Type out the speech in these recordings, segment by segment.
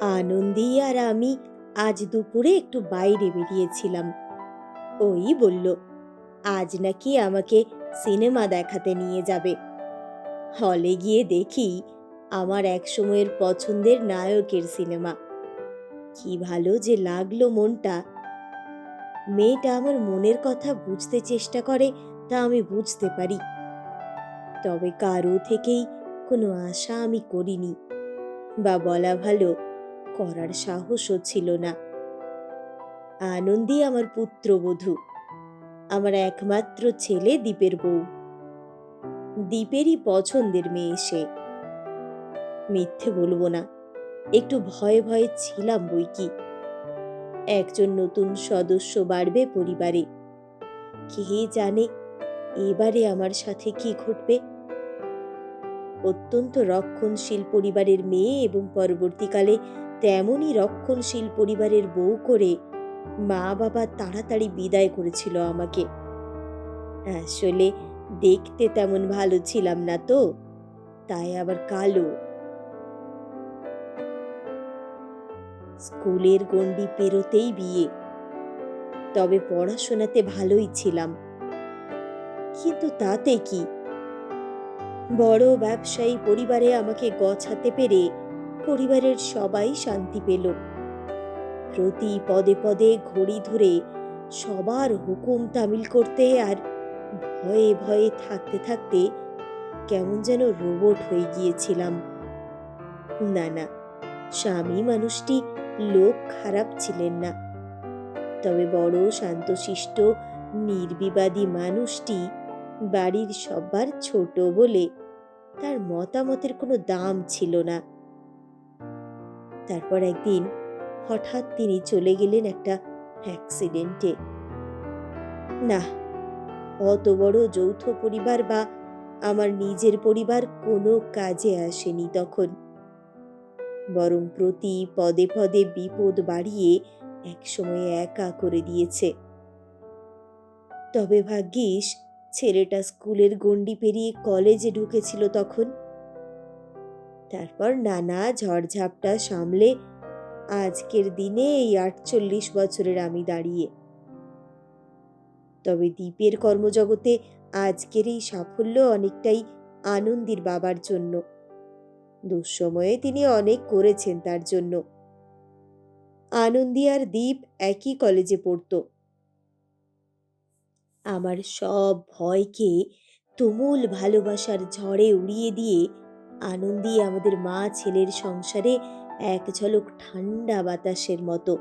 আনন্দি আর আমি আজ দুপুরে একটু বাইরে বেরিয়েছিলাম। ওই বলল, আজ নাকি আমাকে সিনেমা দেখাতে নিয়ে যাবে। হলে গিয়ে দেখি আমার এক সময়ের পছন্দের নায়কের সিনেমা। কি ভালো যে লাগল মনটা। মেয়েটা আমার মনের কথা বুঝতে চেষ্টা করে তা আমি বুঝতে পারি। তবে কারও থেকেই কোনো আশা আমি করিনি। বা বলা ভালো করার সাহসও ছিল না। আনন্দী আমার পুত্রবধূ, আমার একমাত্র ছেলে দ্বীপের বউ। দ্বীপেরই পছন্দের মেয়ে সে। মিথ্যে বলব না, একটু ভয়ে ভয়ে ছিলাম বই কি। একজন নতুন সদস্য বাড়বে পরিবারে। কে জানে এবারে আমার সাথে কি ঘটবে? অত্যন্ত রক্ষণশীল পরিবারের মেয়ে এবং পরবর্তীকালে তেমনই রক্ষণশীল পরিবারের বউ করে মা বাবা তাড়াতাড়ি বিদায় করেছিল আমাকে। আসলে দেখতে তেমন ভালো ছিলাম না তো, তাই আবার কালো। স্কুলের গণ্ডি পেরোতেই বিয়ে। তবে পড়াশোনাতে ভালোই ছিলাম। কিন্তু তাতে কি? বড় ব্যবসায়ী পরিবারে আমাকে গছাতে পেরে পরিবারের সবাই শান্তি পেল। প্রতি পদে পদে ঘড়ি ধরে সবার হুকুম তামিল করতে আর ভয়ে ভয়ে থাকতে থাকতে কেমন যেন রোবট হয়ে গিয়েছিলাম। না না, স্বামী মানুষটি লোক খারাপ ছিলেন না। তবে বড় শান্তশিষ্ট, নির্বিবাদী মানুষটি বাড়ির সবার ছোট বলে তার মতামতের কোনো দাম ছিল না। তারপর একদিন হঠাৎ তিনি চলে গেলেন একটা অ্যাক্সিডেন্টে। না অত বড় যৌথ পরিবার বা আমার নিজের পরিবার কোনো কাজে আসেনি তখন। বরং প্রতি পদে পদে বিপদ বাড়িয়ে একসময় একা করে দিয়েছে। তবে ভাগ্যিস, ছেলেটা স্কুলের গণ্ডি পেরিয়ে কলেজে ঢুকেছিল তখন। তারপর নানা ঝড়ঝাপটা সামলে আজকের দিনে এই আটচল্লিশ বছরের আমি দাঁড়িয়ে। তবে দ্বীপের কর্মজগতে আজকের এই সাফল্য অনেকটাই আনন্দের বাবার জন্য। দুঃসময়ে তিনি অনেক করেছেন তার জন্য। আনন্দী আর দ্বীপ একই কলেজে পড়তো। আমার সব ভয়কে তুমুল ভালোবাসার ঝড়ে উড়িয়ে দিয়ে আনন্দী আমাদের মা ছেলের সংসারে এক ঝলক ঠান্ডা বাতাসের মতো।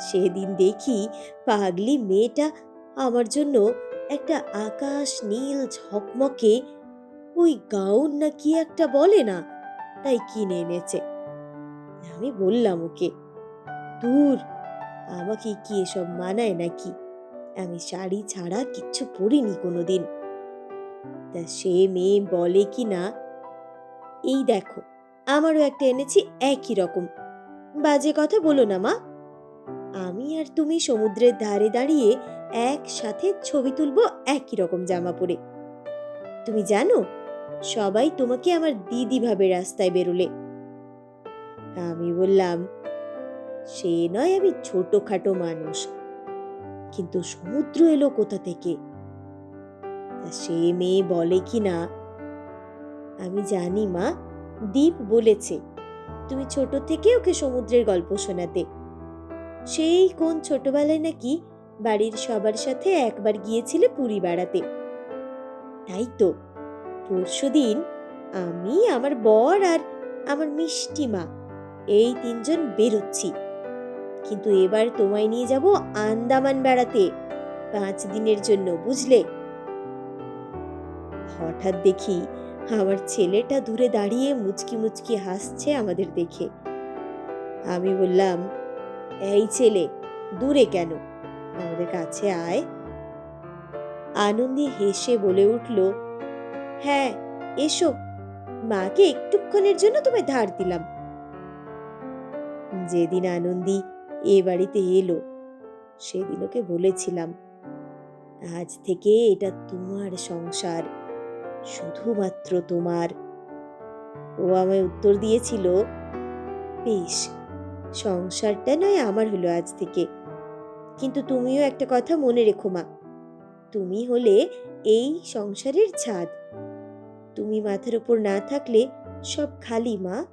সেদিন দেখি পাগলি মেয়েটা আমার জন্য একটা আকাশ নীল ঝকমকে, ওই গাউন না কি একটা বলে না, তাই কিনে এনেছে। আমি বললাম ওকে, দূর, আমাকে কি এসব মানায় নাকি? আমি শাড়ি ছাড়া কিচ্ছু পরিনি কোনোদিন। তা সে মেয়ে বলে কি না? এই দেখো, আমারও একটা এনেছি একই রকম। বাজে কথা বলো না, মা। আমি আর তুমি সমুদ্রের ধারে দাঁড়িয়ে একসাথে ছবি তুলবো একই রকম জামা পরে। তুমি জানো, সবাই তোমাকে আমার দিদি ভাবে রাস্তায় বেরোলে। আমি বললাম, সে নয়, আমি ছোটখাটো মানুষ। কিন্তু সমুদ্র এলো কোথা থেকে? তা সে মেয়ে বলে কি না? আমি জানি, মা। দীপ বলেছে, তুমি ছোট থেকে ওকে সমুদ্রের গল্প শোনাতে। সেই কোন ছোটবেলায় নাকি বাড়ির সবার সাথে একবার গিয়েছিলে পুরী বেড়াতে? তাই তো। পরশুদিন আমি, আমার বর আর আমার মিষ্টি মা, এই তিনজন বেরোচ্ছি। কিন্তু এবার তোমায় নিয়ে যাব আন্দামান বেড়াতে, পাঁচ দিনের জন্য, বুঝলে? হঠাৎ দেখি আমার ছেলেটা দূরে দাঁড়িয়ে মুচকি মুচকি হাসছে আমাদের দেখে। আমি বললাম, এই ছেলে, দূরে কেন? আমাদের কাছে আয়। আনন্দী হেসে বলে উঠল হ্যাঁ এসো। মাকে একটুক্ষণের জন্য তোমায় ধার দিলাম। যেদিন আনন্দী এ বাড়িতে এলো, সেদিন ওকে বলেছিলাম, আজ থেকে এটা তোমার সংসার। শুধুমাত্র তোমার। ও আমায় উত্তর দিয়েছিল, বেশ, সংসারটা নয় আমার হলো আজ থেকে। কিন্তু তুমিও একটা কথা মনে রেখো মা, তুমি হলে এই সংসারের ছাদ। তুমি মাথার উপর না থাকলে সব খালি মা।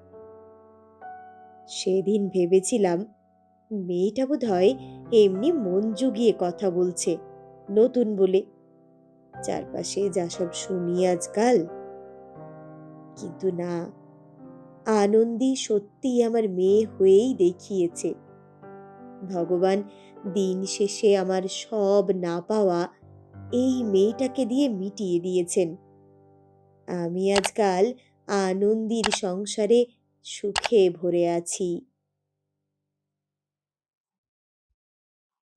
সেদিন ভেবেছিলাম, মেয়েটা বোধ হয় এমনি মন জুগিয়ে কথা বলছে, নতুন বলে। চারপাশে যা সব শুনি আজকাল। কিন্তু না আনন্দী সত্যি আমার মেয়ে হয়েই দেখিয়েছে। ভগবান দিন শেষে আমার সব না পাওয়া এই মেয়েটাকে দিয়ে মিটিয়ে দিয়েছেন। আমি আজকাল আনন্দীর সংসারে সুখে ভরে আছি।